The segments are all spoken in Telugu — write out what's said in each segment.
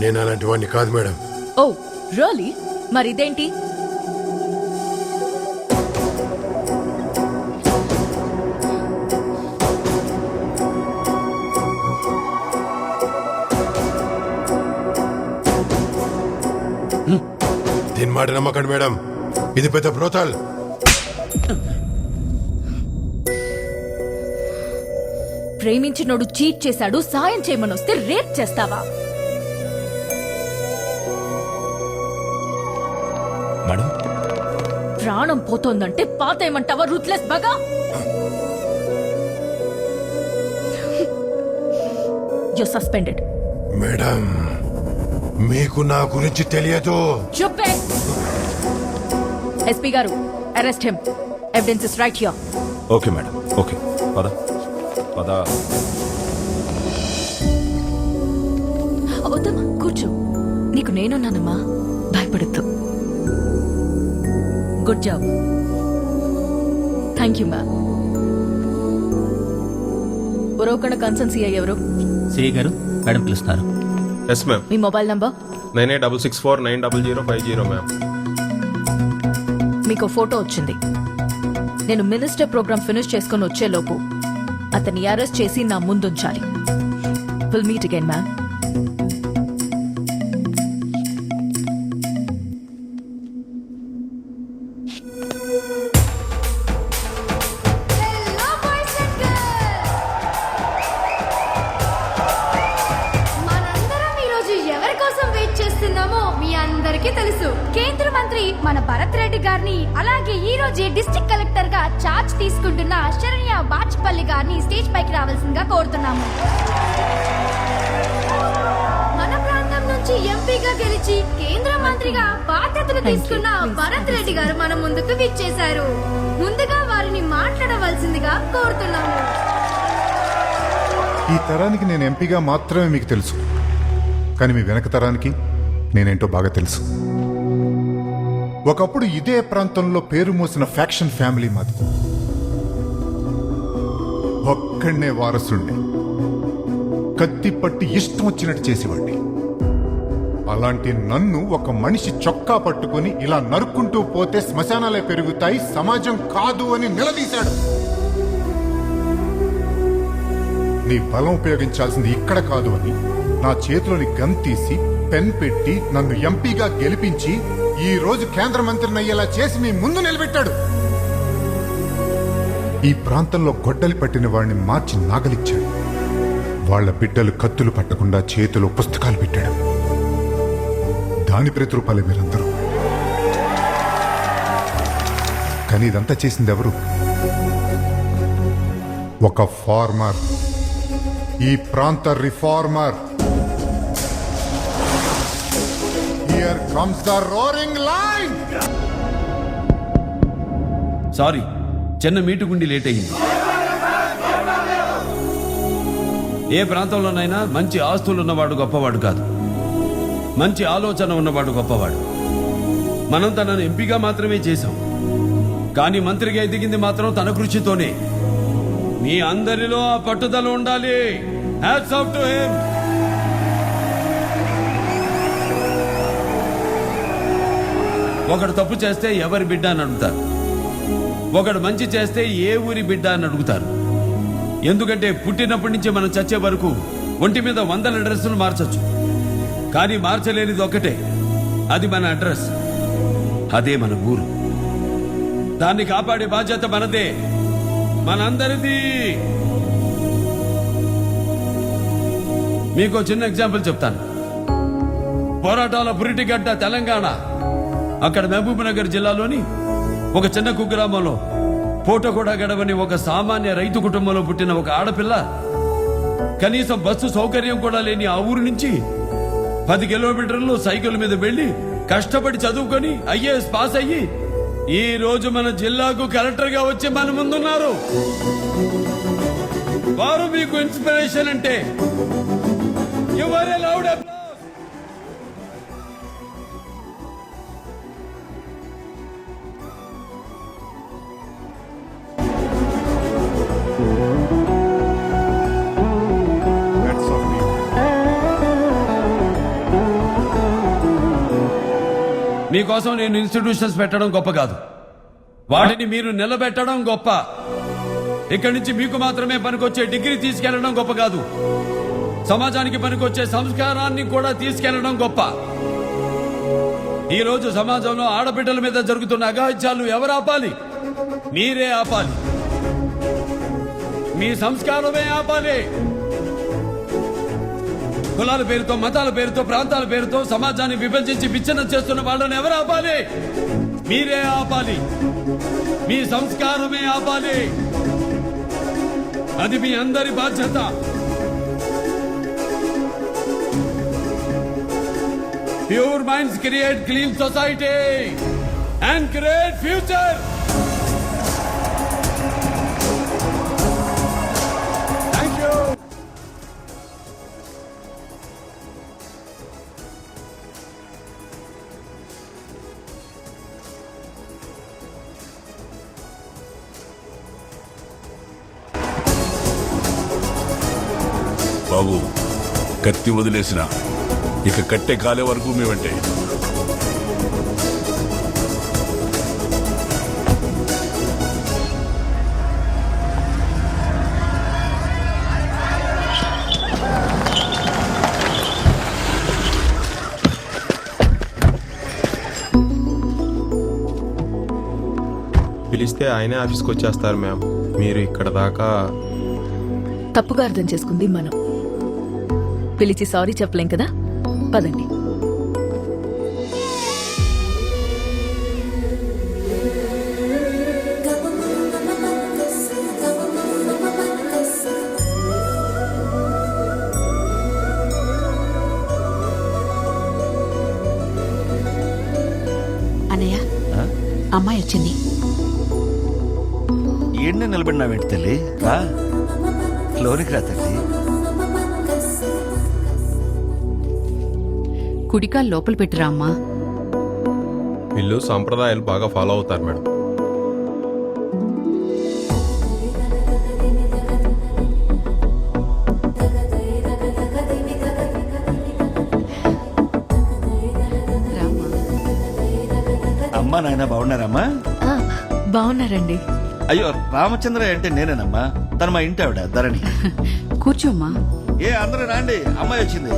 నేను అలాంటి వాడిని కాదు మేడం. ఓ రియలీ మరి ఇదేంటి? దీని మాట నమ్మకండి మేడం. ఇది పెద్ద బ్రోతాల్. ప్రేమించినోడు చీట్ చేశాడు సాయం చేయమని వస్తే రేప్ చేస్తావా? ప్రాణం పోతోందంటే పాత ఏమంటావా రూత్లెస్ బగా? యు సస్పెండెడ్ మేడం మీకు నా గురించి తెలియదు. చెప్పే. ఎస్పీ గారు arrest him evidence is right here okay madam okay పద. పద. వద్దమ్మా కూర్చో. నీకు నేనున్నానమ్మా. భయపడద్దు. Good job. Thank you ma'am. Uravakonda concern CI ఎవరు? సిఐ గారు మేడం పిలుస్తున్నారు. ఎస్ మ్యామ్ మీ mobile number? Nine eight double six four nine double zero five zero ma'am మీకు ఫోటో వచ్చింది. నేను మినిస్టర్ ప్రోగ్రామ్ ఫినిష్ చేసుకొని వచ్చేలోపు అతన్ని అరెస్ట్ చేసి నా ముందుంచాలి. విల్ మీట్ అగైన్ మ్యామ్ అందరికీ తెలుసు. కేంద్ర మంత్రి మన భరత్ రెడ్డి గారిని అలాగే ఈ రోజు డిస్ట్రిక్ట్ కలెక్టర్గా చార్జ్ తీసుకుంటున్న శరణ్య బాచ్పల్లి గారిని స్టేజ్ పైకి రావాల్సిందిగా కోరుతున్నాము. మన ప్రాంతం నుంచి ఎంపీగా గెలిచి కేంద్ర మంత్రిగా బాధ్యతలు. తీసుకున్న భరత్. రెడ్డి గారు మన ముందుకు విచ్చేశారు. ముందుగా వారిని మాట్లాడవలసిందిగా కోరుతున్నాము. ఈ తరానికి నేను ఎంపీగా మాత్రమే మీకు తెలుసు. కానీ మీ వెనక తరానికి నేనేంటో బాగా తెలుసు. ఒకప్పుడు ఇదే ప్రాంతంలో పేరు మోసిన ఫ్యాక్షన్ ఫ్యామిలీ మాది. ఒక్కడనే వారసుండే కత్తి పట్టి ఇష్టం వచ్చినట్టు చేసేవాడిని. అలాంటి నన్ను ఒక మనిషి చొక్కా పట్టుకొని ఇలా నరుక్కుంటూ పోతే శ్మశానాలే పెరుగుతాయి సమాజం కాదు అని నిలదీశాడు. నీ బలం ఉపయోగించాల్సింది ఇక్కడ కాదు అని నా చేతిలోని గన్ తీసి పెన్ పెట్టి నన్ను ఎంపీగా గెలిపించి ఈ రోజు కేంద్ర మంత్రిని అయ్యేలా చేసి మీ ముందు నిలబెట్టాడు. ఈ ప్రాంతంలో గొడ్డలి పట్టిన వాడిని మార్చి నాగలిచ్చాడు. వాళ్ళ బిడ్డలు కత్తులు పట్టకుండా చేతిలో పుస్తకాలు పెట్టాడు. దాని ప్రతిరూపాలే మీరందరూ. కానీ ఇదంతా చేసింది ఎవరు? ఒక ఫార్మర్. ఈ ప్రాంత reformer. Here comes the roaring lion sorry చిన్న మీటుగుండి లేట్ అయింది ఏ ప్రాంతంలోనైనా మంచి ఆస్తులు ఉన్నవాడు గొప్పవాడు కాదు. మంచి ఆలోచన ఉన్నవాడు గొప్పవాడు. మనం తనను ఎంపీగా మాత్రమే చేశాం. కానీ మంత్రిగా ఎదిగింది మాత్రం తన కృషితోనే. మీ అందరిలో ఆ పట్టుదల ఉండాలి. హ్యాట్స్ ఆఫ్ టు హిమ్ ఒకడు తప్పు చేస్తే ఎవరి బిడ్డ అని అడుగుతారు. ఒకడు మంచి చేస్తే ఏ ఊరి బిడ్డ అని అడుగుతారు. ఎందుకంటే పుట్టినప్పటి నుంచి మనం చచ్చే వరకు ఒంటి మీద వందల డ్రెస్సులు మార్చచ్చు. కానీ మార్చలేనిది ఒక్కటే. అది మన అడ్రస్. అదే మన ఊరు. దాన్ని కాపాడే బాధ్యత మనదే. మనందరిది. మీకు చిన్న ఎగ్జాంపుల్ చెప్తాను. పోరాటాల పురిటిగడ్డ తెలంగాణ. అక్కడ మహబూబ్ నగర్ జిల్లాలోని ఒక చిన్న కుగ్రామంలో పూట కూడా గడవని ఒక సామాన్య రైతు కుటుంబంలో పుట్టిన ఒక ఆడపిల్ల కనీసం బస్సు సౌకర్యం కూడా లేని ఆ ఊరు నుంచి పది కిలోమీటర్లు సైకిల్ మీద వెళ్ళి కష్టపడి చదువుకొని ఐఏఎస్ పాస్ అయ్యి ఈ రోజు మన జిల్లాకు కలెక్టర్గా వచ్చి మన ముందున్నారు. వారు మీకు ఇన్స్పిరేషన్ అంటే ఎవరే లౌడ్ మీకోసం నేను ఇన్స్టిట్యూషన్స్ పెట్టడం గొప్ప కాదు. వాటిని మీరు నిలబెట్టడం గొప్ప. ఇక్కడి నుంచి మీకు మాత్రమే పనికొచ్చే డిగ్రీ తీసుకెళ్ళడం గొప్ప కాదు. సమాజానికి పనికొచ్చే సంస్కారాన్ని కూడా తీసుకెళ్ళడం గొప్ప. ఈ రోజు సమాజంలో ఆడబిడ్డల మీద జరుగుతున్న అగాహత్యాలు ఎవరు ఆపాలి? మీరే ఆపాలి. మీ సంస్కారమే ఆపాలి. కులాల పేరుతో మతాల పేరుతో ప్రాంతాల పేరుతో సమాజాన్ని విభజించి విచ్ఛిన్నం చేస్తున్న వాళ్ళని ఎవరు ఆపాలి? మీరే ఆపాలి. మీ సంస్కారమే ఆపాలి. అది మీ అందరి బాధ్యత. Pure minds create clean society and create future కత్తి వదిలేసిన. ఇక కట్టె కాలే వరకు మేమంటే పిలిస్తే ఆయనే ఆఫీస్కి వచ్చేస్తారు మ్యామ్. మీరు ఇక్కడ దాకా తప్పుగా అర్థం చేసుకుంది మనం. పిలిచి సారీ చెప్పలేం కదా? పదండి. అన్నయ్య అమ్మాయి వచ్చింది. ఏంటి నిలబడినావేంటి తల్లి? రా లోనికి రా తల్లి కుడికాలు లోపల పెట్టిరా అమ్మా. వీళ్ళు సాంప్రదాయాలు బాగా ఫాలో అవుతారు మేడం. అమ్మా నాయన బాగున్నారమ్మా? ఆ, బాగున్నారండి. అయ్యో రామచంద్ర అంటే నేనేనమ్మా. తను మా ఇంటి ఆవిడ ధరణి. కూర్చోమ్మా ఏ అందరూ రాండి. అమ్మాయి వచ్చింది.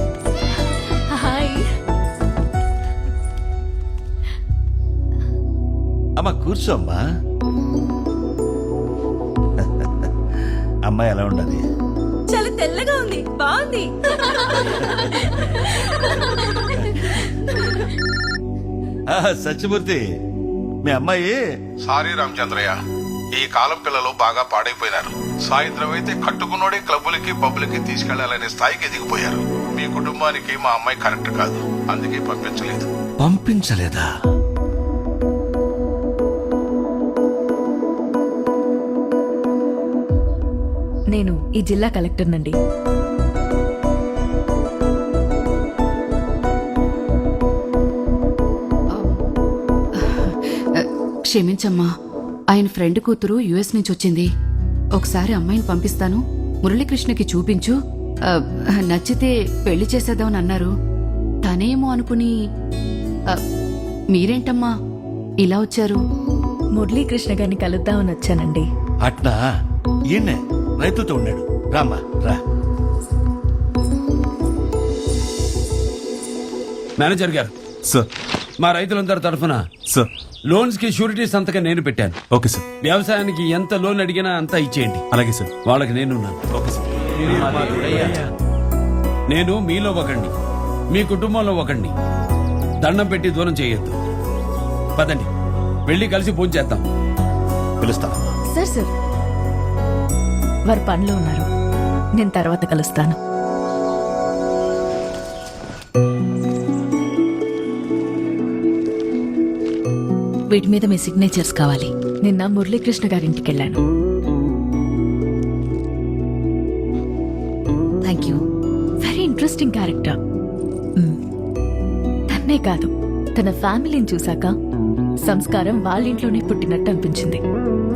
హాయ్. అమ్మ కూర్చోమ్మా అమ్మాయి ఎలా ఉండాలి? చాలా తెల్లగా ఉంది బాగుంది. ఆ, సత్యమూర్తి మీ అమ్మాయి? సారీ రామచంద్రయ్య ఈ కాలం పిల్లలు బాగా పాడైపోయినారు. సాయంత్రం అయితే కట్టుకున్నోడే క్లబ్బులకి పబ్బులకి తీసుకెళ్ళాలనే స్థాయికి ఎదిగిపోయారు. మీ కుటుంబానికి మా అమ్మాయి కరెక్ట్ కాదు అందుకే పంపించలేదు. పంపించలేదా? నేను ఈ జిల్లా కలెక్టర్ నండి. క్షమించమ్మా. ఆయన ఫ్రెండ్ కూతురు యుఎస్ నుంచి వచ్చింది. ఒకసారి అమ్మాయిని పంపిస్తాను. మురళీకృష్ణకి చూపించు. నచ్చితే పెళ్ళి చేసేద్దామని అన్నారు. తనేమో అనుకుని మీరేంటమ్మా? ఇలా వచ్చారు? మురళీకృష్ణ గారిని కలుద్దామని వచ్చానండి. అట్నా? రైతులతో ఉన్నాడు. రామ్మా రా. మేనేజర్ గారు. సార్. మా రైతులందరి తరఫున సార్. లోన్స్కి షూరిటీ సంతకం నేను పెట్టాను. Okay sir. వ్యవసాయానికి ఎంత లోన్ అడిగినా అంత ఇచ్చేయండి. అలాగే సార్. వాళ్ళకి నేనున్నాను. Okay sir. నేను మీలో ఒకడిని మీ కుటుంబంలో ఒకడిని దండం పెట్టి దూరం చేయొద్దు. పదండి. వెళ్ళి కలిసి పూజ చేద్దాం. పిలుస్తా సార్ సార్. వారు పనిలో ఉన్నారు. నేను తర్వాత కలుస్తాను. వీటి మీద మీ సిగ్నేచర్స్ కావాలి. నిన్న మురళీకృష్ణ గారింటికి వెళ్ళాను thank you very interesting character తన్నే కాదు తన ఫ్యామిలీని చూశాక సంస్కారం వాళ్ళ ఇంట్లోనే పుట్టినట్టు అనిపించింది.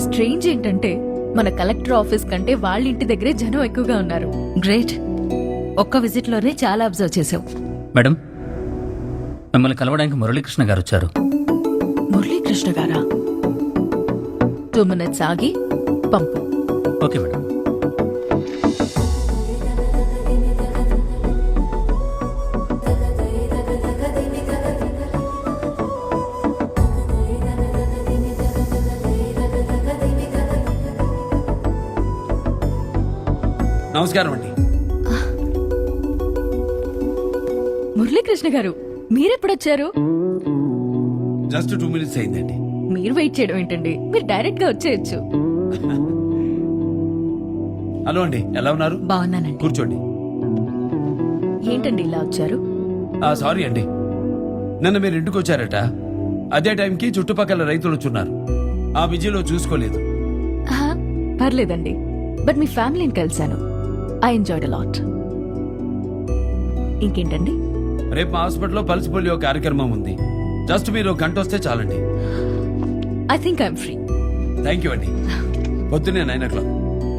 స్ట్రేంజ్ ఏంటంటే మన కలెక్టర్ ఆఫీస్ కంటే వాళ్ళ ఇంటి దగ్గరే జనం ఎక్కువగా ఉన్నారు. గ్రేట్. ఒక్క విజిట్లోనే చాలా అబ్జర్వ్ చేసావు మేడం మిమ్మల్ని కలవడానికి మురళీకృష్ణ గారు వచ్చారు. మురళీకృష్ణ గారా? టూ మినిట్స్ ఆగి పంపు. Okay madam. నమస్కారం అండి. మురళీకృష్ణ గారు మీరెప్పుడొచ్చారు? జస్ట్ టూ మినిట్స్ అయిందండి. మీరు వెయిట్ చేయడం ఏంటండి? మీరు డైరెక్ట్గా వచ్చేయచ్చు. హలో అండి ఎలా ఉన్నారు? బాగున్నానండి. కూర్చోండి. ఏంటండి ఇలా వచ్చారు? ఆ సారీ అండి. నిన్న మీరు ఇంటికి వచ్చారట. అదే టైంకి చుట్టుపక్కల రైతులు వచ్చున్నారు. ఆ బిజీలో చూసుకోలేదు. ఆహా, పర్లేదండి. బట్ మీ ఫ్యామిలీని కలిశాను. ఐ ఎంజాయ్డ్ లాట్ ఇంకేంటండి? రేపు మా హాస్పిటల్లో పల్స్ పోలియో కార్యక్రమం ఉంది. జస్ట్ మీరు ఒక గంట వస్తే చాలండి. I think I'm free thank you అండి పొద్దున్నే నైన్ ఓ క్లాక్